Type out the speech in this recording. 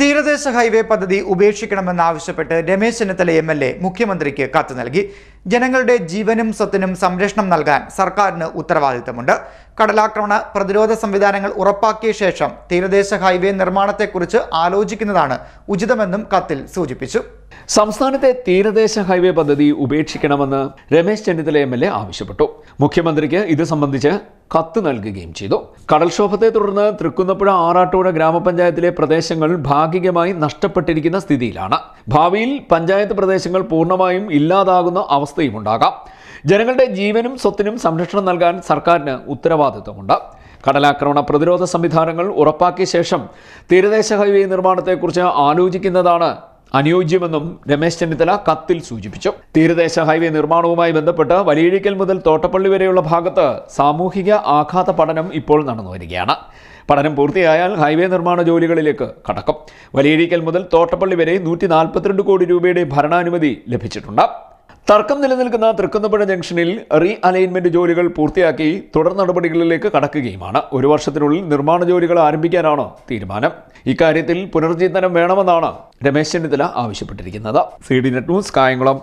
തീരദേശ ഹൈവേ പദ്ധതി ഉപേക്ഷിക്കണമെന്നാവശ്യപ്പെട്ട് Ramesh Chennithala M L A മുഖ്യമന്ത്രിക്ക് കത്ത് നൽകി. ജനങ്ങളുടെ ജീവനും സ്വത്തിനും സംരക്ഷണം നൽകാൻ സർക്കാരിന് ഉത്തരവാദിത്തമുണ്ട്. കടലാക്രമണ പ്രതിരോധ സംവിധാനങ്ങൾ ഉറപ്പാക്കിയ ശേഷം തീരദേശ ഹൈവേ നിർമ്മാണത്തെക്കുറിച്ച് ആലോചിക്കുന്നതാണ് ഉചിതമെന്നും കത്തിൽ സൂചിപ്പിച്ചു. സംസ്ഥാനത്തെ തീരദേശ ഹൈവേ പദ്ധതി ഉപേക്ഷിക്കണമെന്ന് രമേശ് ചെന്നിത്തല എം ആവശ്യപ്പെട്ടു. മുഖ്യമന്ത്രിക്ക് ഇത് സംബന്ധിച്ച് കത്ത് നൽകുകയും ചെയ്തു. കടൽക്ഷോഭത്തെ തുടർന്ന് തൃക്കുന്നപ്പുഴ ആറാട്ടോട് ഗ്രാമപഞ്ചായത്തിലെ പ്രദേശങ്ങൾ ഭാഗികമായി നഷ്ടപ്പെട്ടിരിക്കുന്ന സ്ഥിതിയിലാണ്. ഭാവിയിൽ പഞ്ചായത്ത് പ്രദേശങ്ങൾ പൂർണമായും ഇല്ലാതാകുന്ന അവസ്ഥയും ഉണ്ടാകാം. ജനങ്ങളുടെ ജീവനും സ്വത്തിനും സംരക്ഷണം നൽകാൻ സർക്കാരിന് ഉത്തരവാദിത്വമുണ്ട്. കടലാക്രമണ പ്രതിരോധ സംവിധാനങ്ങൾ ഉറപ്പാക്കിയ ശേഷം തീരദേശ ഹൈവേ നിർമ്മാണത്തെക്കുറിച്ച് ആലോചിക്കുന്നതാണ് അനുയോജ്യമെന്നും രമേശ് ചെന്നിത്തല കത്തിൽ സൂചിപ്പിച്ചു. തീരദേശ ഹൈവേ നിർമ്മാണവുമായി ബന്ധപ്പെട്ട് വലിയഴിക്കൽ മുതൽ തോട്ടപ്പള്ളി വരെയുള്ള ഭാഗത്ത് സാമൂഹിക ആഘാത പഠനം ഇപ്പോൾ നടന്നു വരികയാണ്. പഠനം പൂർത്തിയായാൽ ഹൈവേ നിർമ്മാണ ജോലികളിലേക്ക് കടക്കും. വലിയഴിക്കൽ മുതൽ തോട്ടപ്പള്ളി വരെ നൂറ്റി കോടി രൂപയുടെ ഭരണാനുമതി ലഭിച്ചിട്ടുണ്ട്. തർക്കം നിലനിൽക്കുന്ന തൃക്കുന്നപ്പുഴ ജംഗ്ഷനിൽ റീ അലൈൻമെന്റ് ജോലികൾ പൂർത്തിയാക്കി തുടർ നടപടികളിലേക്ക് കടക്കുകയുമാണ്. ഒരു വർഷത്തിനുള്ളിൽ നിർമ്മാണ ജോലികൾ ആരംഭിക്കാനാണ് തീരുമാനം. ഇക്കാര്യത്തിൽ പുനർചിന്തനം വേണമെന്നാണ് രമേശ് ചെന്നിത്തല ആവശ്യപ്പെട്ടിരിക്കുന്നത്. C D net news Kayamkulam.